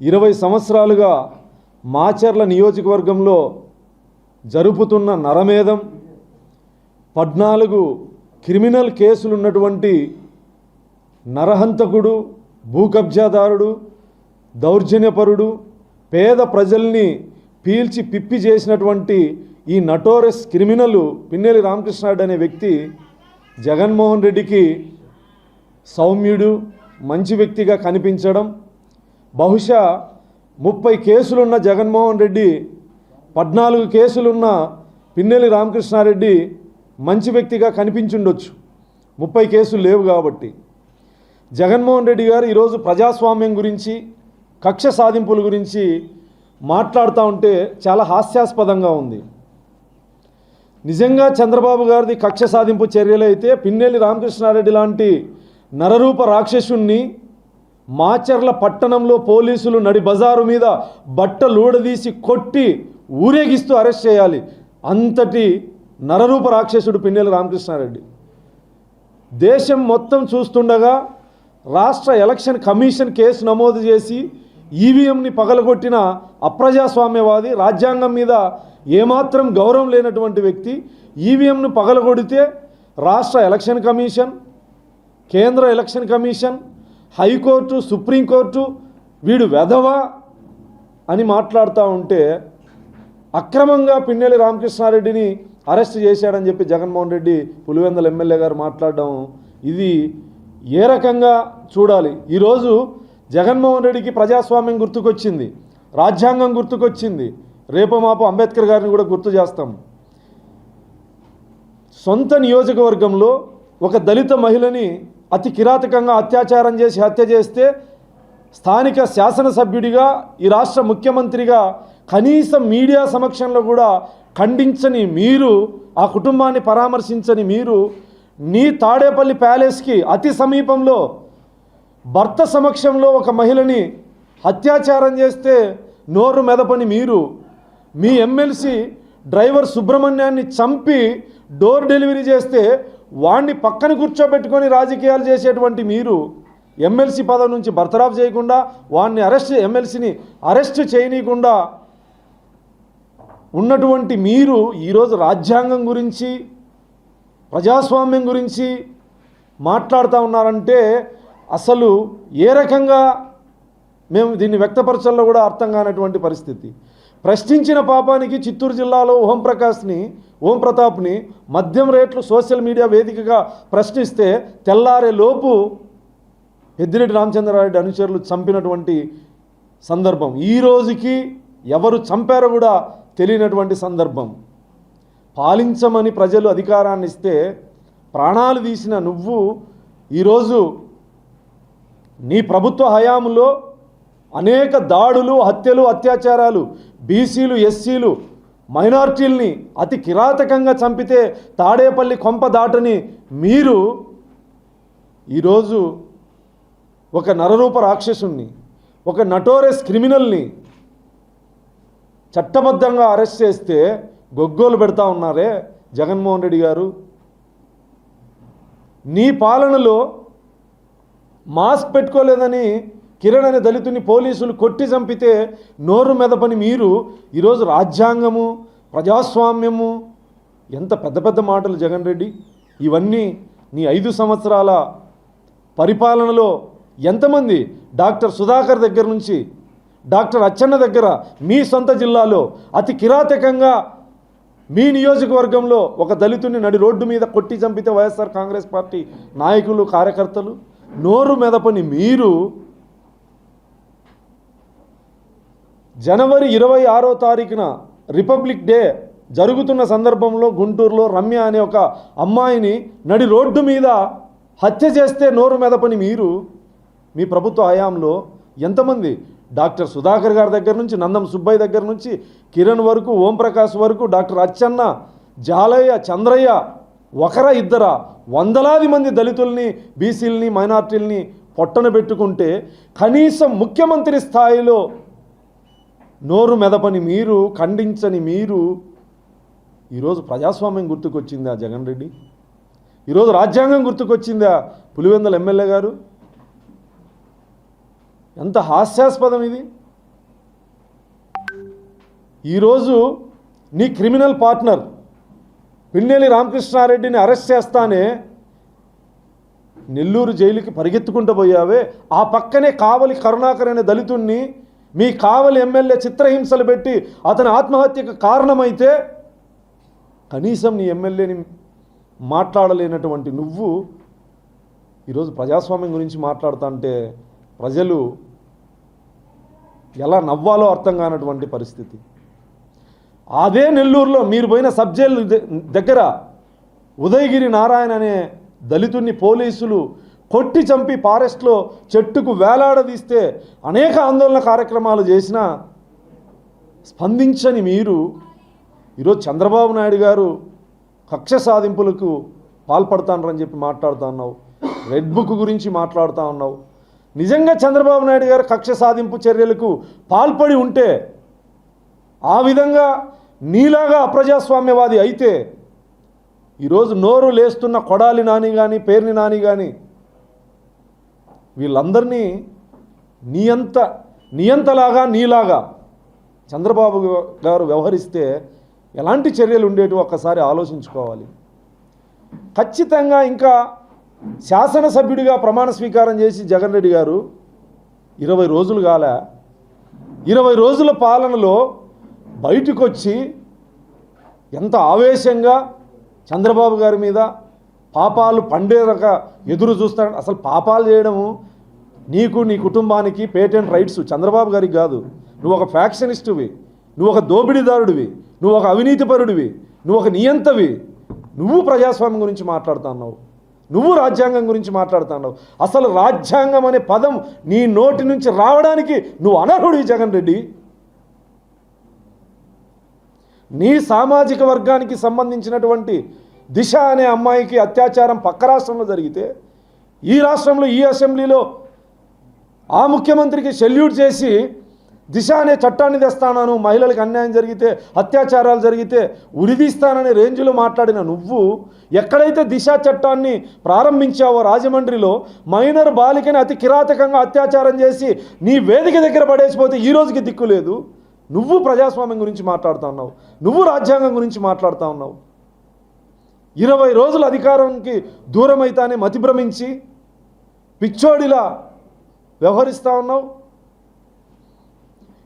ఇరవై సంవత్సరాలుగా మాచర్ల నియోజకవర్గంలో జరుపుతున్న నరమేధం పద్నాలుగు క్రిమినల్ కేసులున్నటువంటి నరహంతకుడు భూకబ్జాదారుడు దౌర్జన్యపరుడు పేద ప్రజల్ని పీల్చి పిప్పి చేసినటువంటి ఈ నటోరస్ క్రిమినల్ పిన్నెలి రామకృష్ణాడు అనే వ్యక్తి జగన్మోహన్ రెడ్డికి సౌమ్యుడు మంచి వ్యక్తిగా కనిపించడం బహుశా ముప్పై కేసులున్న జగన్మోహన్ రెడ్డి పద్నాలుగు కేసులున్న పిన్నెలి రామకృష్ణారెడ్డి మంచి వ్యక్తిగా కనిపించుండొచ్చు. ముప్పై కేసులు లేవు కాబట్టి. జగన్మోహన్ రెడ్డి గారు ఈరోజు ప్రజాస్వామ్యం గురించి కక్ష సాధింపుల గురించి మాట్లాడుతూ ఉంటే చాలా హాస్యాస్పదంగా ఉంది. నిజంగా చంద్రబాబు గారిది కక్ష సాధింపు చర్యలైతే పిన్నెల్లి రామకృష్ణారెడ్డి లాంటి నరరూప రాక్షసుణ్ణి మాచర్ల పట్టణంలో పోలీసులు నడి బజారు మీద బట్టలూడదీసి కొట్టి ఊరేగిస్తూ అరెస్ట్ చేయాలి. అంతటి నరరూప రాక్షసుడు పిన్నెల రామకృష్ణారెడ్డి. దేశం మొత్తం చూస్తుండగా రాష్ట్ర ఎలక్షన్ కమిషన్ కేసు నమోదు చేసి ఈవీఎంని పగలగొట్టిన అప్రజాస్వామ్యవాది రాజ్యాంగం మీద ఏమాత్రం గౌరవం లేనటువంటి వ్యక్తి ఈవీఎంను పగలగొడితే రాష్ట్ర ఎలక్షన్ కమిషన్ కేంద్ర election commission high court supreme court వీడు వెధవా అని మాట్లాడుతూ ఉంటే అక్రమంగా పిన్నెల్లి రామకృష్ణారెడ్డిని అరెస్ట్ చేశాడని చెప్పి జగన్మోహన్ రెడ్డి పులివెందల ఎమ్మెల్యే గారు మాట్లాడడం ఇది ఏ రకంగా చూడాలి? ఈరోజు జగన్మోహన్ రెడ్డికి ప్రజాస్వామ్యం గుర్తుకొచ్చింది రాజ్యాంగం గుర్తుకొచ్చింది. రేపు మాపు అంబేద్కర్ గారిని కూడా గుర్తు చేస్తాం. సొంత నియోజకవర్గంలో ఒక దళిత మహిళని అతి కిరాతకంగా అత్యాచారం చేసి హత్య చేస్తే స్థానిక శాసనసభ్యుడిగా ఈ రాష్ట్ర ముఖ్యమంత్రిగా కనీసం మీడియా సమక్షంలో కూడా ఖండించని మీరు ఆ కుటుంబాన్ని పరామర్శించని మీరు నీ తాడేపల్లి ప్యాలెస్కి అతి సమీపంలో భర్త సమక్షంలో ఒక మహిళని అత్యాచారం చేస్తే నోరు మెదపని మీరు మీ ఎమ్మెల్సీ డ్రైవర్ సుబ్రహ్మణ్యాన్ని చంపి డోర్ డెలివరీ చేస్తే వాణ్ణి పక్కన కూర్చోబెట్టుకొని రాజకీయాలు చేసేటువంటి మీరు ఎమ్మెల్సీ పదవి నుంచి బర్తరాఫ్ చేయకుండా వాడిని అరెస్ట్ ఎమ్మెల్సీని అరెస్ట్ చేయనీయకుండా ఉన్నటువంటి మీరు ఈరోజు రాజ్యాంగం గురించి ప్రజాస్వామ్యం గురించి మాట్లాడుతూ ఉన్నారంటే అసలు ఏ రకంగా మేము దీన్ని వ్యక్తపరచాలో కూడా అర్థం కానటువంటి పరిస్థితి. ప్రశ్నించిన పాపానికి చిత్తూరు జిల్లాలో ఓం ప్రకాష్ని ఓం ప్రతాప్ని మద్యం రేట్లు సోషల్ మీడియా వేదికగా ప్రశ్నిస్తే తెల్లారే లోపు పెద్దిరెడ్డి రామచంద్రారెడ్డి అనుచరులు చంపినటువంటి సందర్భం. ఈ రోజుకి ఎవరు చంపారో కూడా తెలియనటువంటి సందర్భం. పాలించమని ప్రజలు అధికారాన్ని ఇస్తే ప్రాణాలు తీసిన నువ్వు ఈరోజు నీ ప్రభుత్వ హయాంలో అనేక దాడులు హత్యలు అత్యాచారాలు బీసీలు ఎస్సీలు మైనార్టీల్ని అతి కిరాతకంగా చంపితే తాడేపల్లి కొంప దాటని మీరు ఈరోజు ఒక నరరూప రాక్షసుణ్ణి ఒక నటోరెస్ క్రిమినల్ని చట్టబద్ధంగా అరెస్ట్ చేస్తే గొగ్గోలు పెడతా ఉన్నారే జగన్మోహన్ రెడ్డి గారు. నీ పాలనలో మాస్క్ పెట్టుకోలేదని కిరణ్ అనే దళితుని పోలీసులు కొట్టి చంపితే నోరు మెదపని మీరు ఈరోజు రాజ్యాంగము ప్రజాస్వామ్యము ఎంత పెద్ద పెద్ద మాటలు జగన్ రెడ్డి. ఇవన్నీ నీ ఐదు సంవత్సరాల పరిపాలనలో ఎంతమంది డాక్టర్ సుధాకర్ దగ్గర నుంచి డాక్టర్ అచ్చన్న దగ్గర మీ సొంత జిల్లాలో అతి కిరాతకంగా మీ నియోజకవర్గంలో ఒక దళితుని నడి రోడ్డు మీద కొట్టి చంపితే వైఎస్ఆర్ కాంగ్రెస్ పార్టీ నాయకులు కార్యకర్తలు నోరు మెదపని మీరు జనవరి ఇరవై ఆరో తారీఖున రిపబ్లిక్ డే జరుగుతున్న సందర్భంలో గుంటూరులో రమ్య అనే ఒక అమ్మాయిని నడి రోడ్డు మీద హత్య చేస్తే నోరు మెదపని మీరు మీ ప్రభుత్వ హయాంలో ఎంతమంది? డాక్టర్ సుధాకర్ గారి దగ్గర నుంచి నందం సుబ్బయ్య దగ్గర నుంచి కిరణ్ వరకు ఓంప్రకాష్ వరకు డాక్టర్ అచ్చన్న జాలయ్య చంద్రయ్య ఒకరా ఇద్దరా వందలాది మంది దళితుల్ని బీసీలని మైనార్టీల్ని పొట్టన పెట్టుకుంటే కనీసం ముఖ్యమంత్రి స్థాయిలో నోరు మెదపని మీరు ఖండించని మీరు. ఈరోజు ప్రజాస్వామ్యం గుర్తుకొచ్చిందా జగన్ రెడ్డి? ఈరోజు రాజ్యాంగం గుర్తుకొచ్చిందా పులివెందల ఎమ్మెల్యే గారు? ఎంత హాస్యాస్పదం ఇది. ఈరోజు నీ క్రిమినల్ పార్ట్నర్ పిన్నెల్లి రామకృష్ణారెడ్డిని అరెస్ట్ చేస్తానే నెల్లూరు జైలుకి పరిగెత్తుకుంటూ పోయావే. ఆ పక్కనే కావలి కరుణాకర్ అనే దళితుణ్ణి మీ కావలి ఎమ్మెల్యే చిత్రహింసలు పెట్టి అతని ఆత్మహత్యకు కారణమైతే కనీసం నీ ఎమ్మెల్యేని మాట్లాడలేనటువంటి నువ్వు ఈరోజు ప్రజాస్వామ్యం గురించి మాట్లాడుతుంటే ప్రజలు ఎలా నవ్వాలో అర్థం కానటువంటి పరిస్థితి. అదే నెల్లూరులో మీరు పోయిన సబ్ ద- దగ్గర ఉదయగిరి నారాయణ అనే దళితుడిని పోలీసులు కొట్టి చంపి ఫారెస్ట్లో చెట్టుకు వేలాడదీస్తే అనేక ఆందోళన కార్యక్రమాలు చేసినా స్పందించని మీరు ఈరోజు చంద్రబాబు నాయుడు గారు కక్ష సాధింపులకు పాల్పడతానని చెప్పి మాట్లాడుతూ ఉన్నావు. రెడ్ బుక్ గురించి మాట్లాడుతూ ఉన్నావు. నిజంగా చంద్రబాబు నాయుడు గారు కక్ష సాధింపు చర్యలకు పాల్పడి ఉంటే ఆ విధంగా నీలాగా అప్రజాస్వామ్యవాది అయితే ఈరోజు నోరు లేస్తున్న కొడాలి నాని కానీ పేర్ని నాని కానీ వీళ్ళందరినీ నియంత నియంతలాగా నీలాగా చంద్రబాబు గారు వ్యవహరిస్తే ఎలాంటి చర్యలు ఉండేవి ఒక్కసారి ఆలోచించుకోవాలి. ఖచ్చితంగా ఇంకా శాసనసభ్యుడిగా ప్రమాణ స్వీకారం చేసి జగన్ రెడ్డి గారు ఇరవై రోజులు కాల ఇరవై రోజుల పాలనలో బయటకొచ్చి ఎంత ఆవేశంగా చంద్రబాబు గారి మీద పాపాలు పండేరక ఎదురు చూస్తాడు. అసలు పాపాలు చేయడము నీకు నీ కుటుంబానికి పేటెంట్ రైట్స్ చంద్రబాబు గారికి కాదు. నువ్వు ఒక ఫ్యాక్షనిస్టువి. నువ్వు ఒక దోపిడీదారుడివి నువ్వు ఒక అవినీతిపరుడివి. నువ్వు ఒక నియంతవి. నువ్వు ప్రజాస్వామ్యం గురించి మాట్లాడుతున్నావు నువ్వు రాజ్యాంగం గురించి మాట్లాడుతున్నావు అసలు రాజ్యాంగం అనే పదం నీ నోటి నుంచి రావడానికి నువ్వు అనర్హుడివి జగన్ రెడ్డి. నీ సామాజిక వర్గానికి సంబంధించినటువంటి దిశ అనే అమ్మాయికి అత్యాచారం పక్క రాష్ట్రంలో జరిగితే ఈ రాష్ట్రంలో ఈ అసెంబ్లీలో ఆ ముఖ్యమంత్రికి సెల్యూట్ చేసి దిశ అనే చట్టాన్ని తెస్తాను మహిళలకు అన్యాయం జరిగితే అత్యాచారాలు జరిగితే ఉరిదీస్తాననే రేంజ్లో మాట్లాడిన నువ్వు ఎక్కడైతే దిశ చట్టాన్ని ప్రారంభించావో రాజమండ్రిలో మైనర్ బాలికని అతి కిరాతకంగా అత్యాచారం చేసి నీ వేదిక దగ్గర పడేసిపోతే ఈ రోజుకి దిక్కు లేదు. నువ్వు ప్రజాస్వామ్యం గురించి మాట్లాడుతూ ఉన్నావు. నువ్వు రాజ్యాంగం గురించి మాట్లాడుతూ ఉన్నావు. ఇరవై రోజుల అధికారానికి దూరం అయితానే మతిభ్రమించి పిచ్చోడిలా వ్యవహరిస్తూ ఉన్నావు.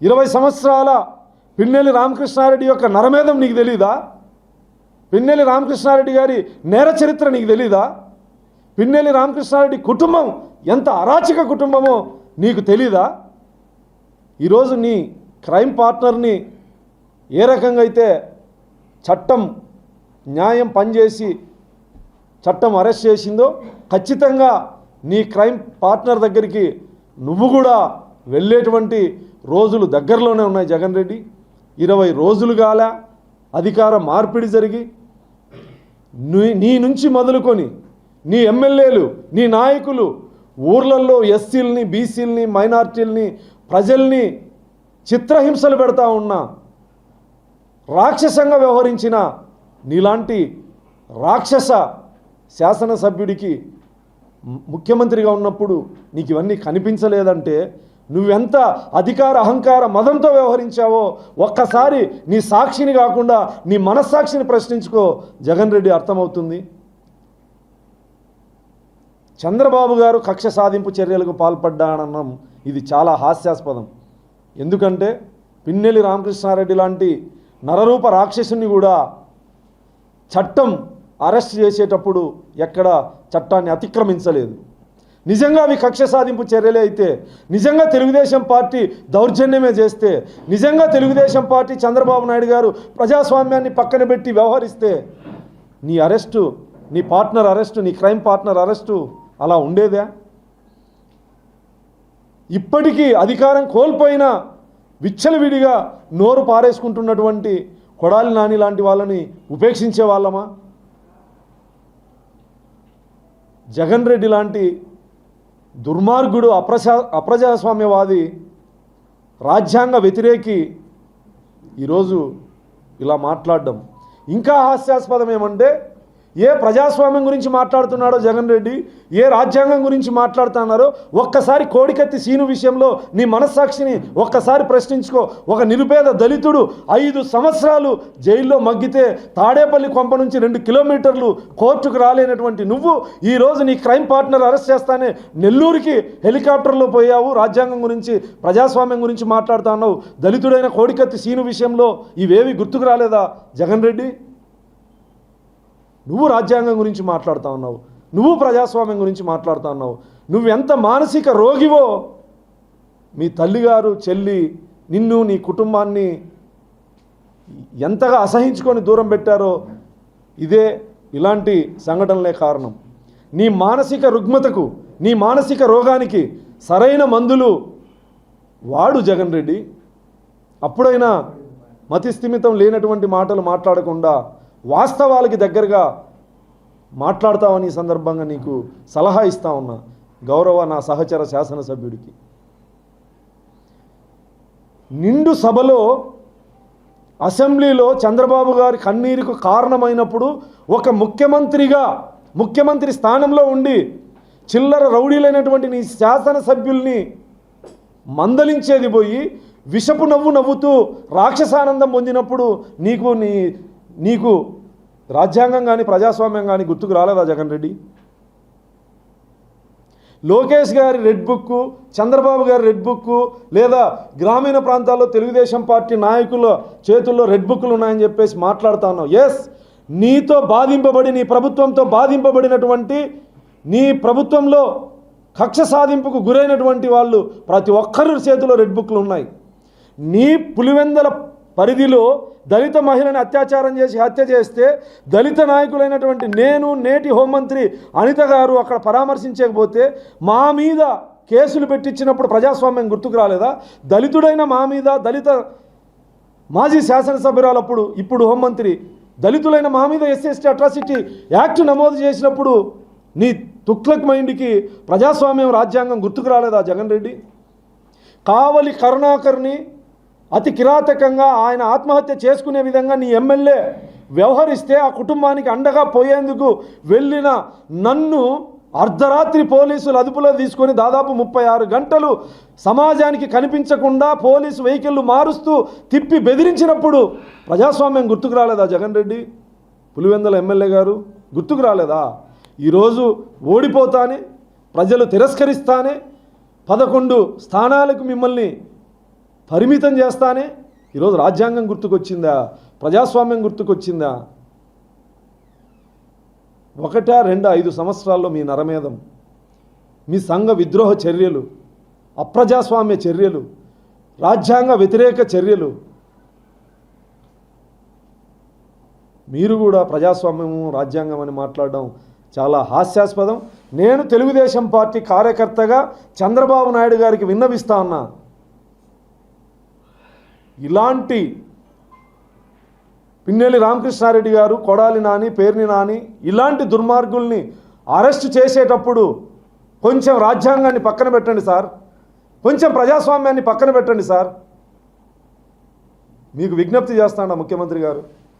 ఇరవై సంవత్సరాల పిన్నెల్లి రామకృష్ణారెడ్డి యొక్క నరమేధం నీకు తెలీదా? పిన్నెల్లి రామకృష్ణారెడ్డి గారి నేర చరిత్ర నీకు తెలీదా? పిన్నెల్లి రామకృష్ణారెడ్డి కుటుంబం ఎంత అరాచక కుటుంబమో నీకు తెలీదా? ఈరోజు నీ క్రైమ్ పార్ట్నర్ని ఏ రకంగా అయితే చట్టం న్యాయం పనిచేసి చట్టం అరెస్ట్ చేసిందో ఖచ్చితంగా నీ క్రైమ్ పార్ట్నర్ దగ్గరికి నువ్వు కూడా వెళ్ళేటువంటి రోజులు దగ్గరలోనే ఉన్నాయి జగన్ రెడ్డి. ఇరవై రోజులు కాల అధికార మార్పిడి జరిగి నీ నీ నుంచి మొదలుకొని నీ ఎమ్మెల్యేలు నీ నాయకులు ఊర్లల్లో ఎస్సీలని బీసీలని మైనార్టీలని ప్రజల్ని చిత్రహింసలు పెడతా ఉన్న రాక్షసంగా వ్యవహరించిన నీలాంటి రాక్షస శాసనసభ్యుడికి ముఖ్యమంత్రిగా ఉన్నప్పుడు నీకు ఇవన్నీ కనిపించలేదంటే నువ్వెంత అధికార అహంకార మదంతో వ్యవహరించావో ఒక్కసారి నీ సాక్షిని కాకుండా నీ మనస్సాక్షిని ప్రశ్నించుకో జగన్ రెడ్డి అర్థమవుతుంది. చంద్రబాబు గారు కక్ష సాధింపు చర్యలకు పాల్పడ్డానన్నం ఇది చాలా హాస్యాస్పదం. ఎందుకంటే పిన్నెల్లి రామకృష్ణారెడ్డి లాంటి నరరూప రాక్షసుని కూడా చట్టం అరెస్ట్ చేసేటప్పుడు ఎక్కడ చట్టాన్ని అతిక్రమించలేదు. నిజంగా అవి కక్ష సాధింపు చర్యలే అయితే నిజంగా తెలుగుదేశం పార్టీ దౌర్జన్యమే చేస్తే నిజంగా తెలుగుదేశం పార్టీ చంద్రబాబు నాయుడు గారు ప్రజాస్వామ్యాన్ని పక్కన పెట్టి వ్యవహరిస్తే నీ అరెస్టు నీ పార్ట్నర్ అరెస్టు నీ క్రైమ్ పార్ట్నర్ అరెస్టు అలా ఉండేదా? ఇప్పటికీ అధికారం కోల్పోయిన విచ్చలవిడిగా నోరు పారేసుకుంటున్నటువంటి కొడాలి నాని లాంటి వాళ్ళని ఉపేక్షించే వాళ్ళమా? జగన్ రెడ్డి లాంటి దుర్మార్గుడు అప్రజా అప్రజాస్వామ్యవాది రాజ్యాంగ వ్యతిరేకి ఈరోజు ఇలా మాట్లాడడం. ఇంకా హాస్యాస్పదం ఏమంటే ఏ ప్రజాస్వామ్యం గురించి మాట్లాడుతున్నాడో జగన్ రెడ్డి ఏ రాజ్యాంగం గురించి మాట్లాడుతున్నారో ఒక్కసారి కోడికత్తి సీను విషయంలో నీ మనస్సాక్షిని ఒక్కసారి ప్రశ్నించుకో. ఒక నిరుపేద దళితుడు ఐదు సంవత్సరాలు జైల్లో మగ్గితే తాడేపల్లి కొంప నుంచి రెండు కిలోమీటర్లు కోర్టుకు రాలేనటువంటి నువ్వు ఈరోజు నీ క్రైమ్ పార్ట్నర్ అరెస్ట్ చేస్తానే నెల్లూరుకి హెలికాప్టర్లో పోయావు. రాజ్యాంగం గురించి ప్రజాస్వామ్యం గురించి మాట్లాడుతున్నావు. దళితుడైన కోడికత్తి సీను విషయంలో ఇవేవి గుర్తుకు రాలేదా జగన్ రెడ్డి? నువ్వు రాజ్యాంగం గురించి మాట్లాడుతూ ఉన్నావు. నువ్వు ప్రజాస్వామ్యం గురించి మాట్లాడుతూ ఉన్నావు. నువ్వు ఎంత మానసిక రోగివో మీ తల్లిగారు చెల్లి నిన్ను నీ కుటుంబాన్ని ఎంతగా అసహించుకొని దూరం పెట్టారో ఇదే ఇలాంటి సంఘటనలే కారణం. నీ మానసిక రుగ్మతకు నీ మానసిక రోగానికి సరైన మందులు వాడు జగన్ రెడ్డి. అప్పుడైనా మతి స్థిమితం లేనటువంటి మాటలు మాట్లాడకుండా వాస్తవాలకి దగ్గరగా మాట్లాడతామని సందర్భంగా నీకు సలహా ఇస్తా ఉన్నా. గౌరవ నా సహచర శాసనసభ్యుడికి. నిండు సభలో అసెంబ్లీలో చంద్రబాబు గారి కన్నీరుకు కారణమైనప్పుడు ఒక ముఖ్యమంత్రిగా ముఖ్యమంత్రి స్థానంలో ఉండి చిల్లర రౌడీలైనటువంటి నీ శాసనసభ్యుల్ని మందలించేది పోయి విషపు నవ్వు నవ్వుతూ రాక్షసానందం పొందినప్పుడు నీకు నీ నీకు రాజ్యాంగం కానీ ప్రజాస్వామ్యం కానీ గుర్తుకు రాలేదా జగన్ రెడ్డి? లోకేష్ గారి రెడ్ బుక్ చంద్రబాబు గారి రెడ్ బుక్ లేదా గ్రామీణ ప్రాంతాల్లో తెలుగుదేశం పార్టీ నాయకుల చేతుల్లో రెడ్ బుక్లు ఉన్నాయని చెప్పేసి మాట్లాడుతా ఉన్నావు. ఎస్ నీతో బాధింపబడి నీ ప్రభుత్వంతో బాధింపబడినటువంటి నీ ప్రభుత్వంలో కక్ష సాధింపుకు గురైనటువంటి వాళ్ళు ప్రతి ఒక్కరి చేతిలో రెడ్ బుక్లు ఉన్నాయి. నీ పులివెందల పరిధిలో దళిత మహిళను అత్యాచారం చేసి హత్య చేస్తే దళిత నాయకులైనటువంటి నేను నేటి హోంమంత్రి అనిత గారు అక్కడ పరామర్శించకపోతే మా మీద కేసులు పెట్టించినప్పుడు ప్రజాస్వామ్యం గుర్తుకు రాలేదా? దళితుడైన మా మీద దళిత మాజీ శాసనసభ్యురాలప్పుడు ఇప్పుడు హోంమంత్రి దళితులైన మా మీద ఎస్సిఎస్టీ అట్రాసిటీ యాక్ట్ నమోదు చేసినప్పుడు నీ తుక్లక్ మైండ్కి ప్రజాస్వామ్యం రాజ్యాంగం గుర్తుకు రాలేదా జగన్ రెడ్డి? కావలి కరుణాకర్ని అతి కిరాతకంగా ఆయన ఆత్మహత్య చేసుకునే విధంగా నీ ఎమ్మెల్యే వ్యవహరిస్తే ఆ కుటుంబానికి అండగా పోయేందుకు వెళ్ళిన నన్ను అర్ధరాత్రి పోలీసులు అదుపులో తీసుకొని దాదాపు ముప్పై ఆరు గంటలు సమాజానికి కనిపించకుండా పోలీసు వెహికల్లు మారుస్తూ తిప్పి బెదిరించినప్పుడు ప్రజాస్వామ్యం గుర్తుకు రాలేదా జగన్ రెడ్డి? పులివెందల ఎమ్మెల్యే గారు గుర్తుకు రాలేదా? ఈరోజు ఓడిపోతానే ప్రజలు తిరస్కరిస్తానే పదకొండు స్థానాలకు మిమ్మల్ని పరిమితం చేస్తానే? ఈరోజు రాజ్యాంగం గుర్తుకొచ్చిందా? ప్రజాస్వామ్యం గుర్తుకొచ్చిందా? ఒకటా రెండు ఐదు సంవత్సరాల్లో మీ నరమేధం మీ సంఘ విద్రోహ చర్యలు అప్రజాస్వామ్య చర్యలు రాజ్యాంగ వ్యతిరేక చర్యలు. మీరు కూడా ప్రజాస్వామ్యము రాజ్యాంగం అని మాట్లాడడం చాలా హాస్యాస్పదం. నేను తెలుగుదేశం పార్టీ కార్యకర్తగా చంద్రబాబు నాయుడు గారికి విన్నవిస్తా ఉన్నా. ఇలాంటి పిన్నెల్లి రామకృష్ణారెడ్డి గారు కొడాలి నాని పేర్ని నాని ఇలాంటి దుర్మార్గుల్ని అరెస్ట్ చేసేటప్పుడు కొంచెం రాజ్యాంగాన్ని పక్కన పెట్టండి సార్. కొంచెం ప్రజాస్వామ్యాన్ని పక్కన పెట్టండి సార్. మీకు విజ్ఞప్తి చేస్తాడా ముఖ్యమంత్రి గారు.